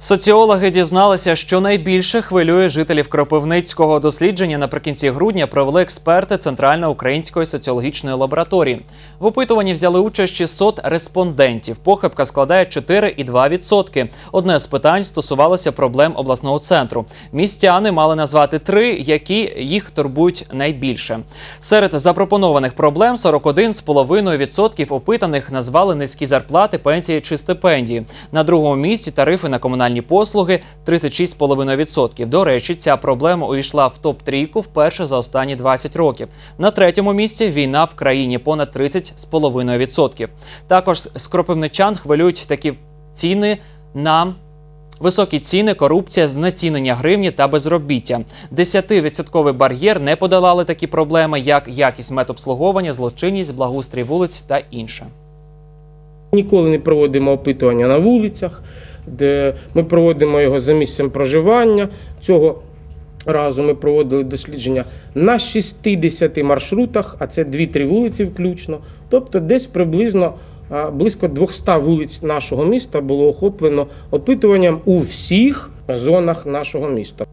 Соціологи дізналися, що найбільше хвилює жителів Кропивницького дослідження наприкінці грудня провели експерти Центрально-української соціологічної лабораторії. В опитуванні взяли участь 600 респондентів. Похибка складає 4,2%. Одне з питань стосувалося проблем обласного центру. Містяни мали назвати три, які їх турбують найбільше. Серед запропонованих проблем 41,5% опитаних назвали низькі зарплати, пенсії чи стипендії. На другому місці тарифи на комунальні послуги 36,5%. До речі, ця проблема увійшла в топ-трійку вперше за останні 20 років. На третьому місці війна в країні понад 30,5%. Також з кропивничан хвилюють такі ціни на Високі ціни, корупція, знецінення гривні та безробіття. 10% бар'єр не подолали такі проблеми, як якість медобслуговування, злочинність, благоустрій вулиць та інше. Ніколи не проводимо опитування на вулицях, де ми проводимо його за місцем проживання. Цього разу ми проводили дослідження на 60 маршрутах, а це 2-3 вулиці включно. Тобто десь приблизно близько 200 вулиць нашого міста було охоплено опитуванням у всіх зонах нашого міста.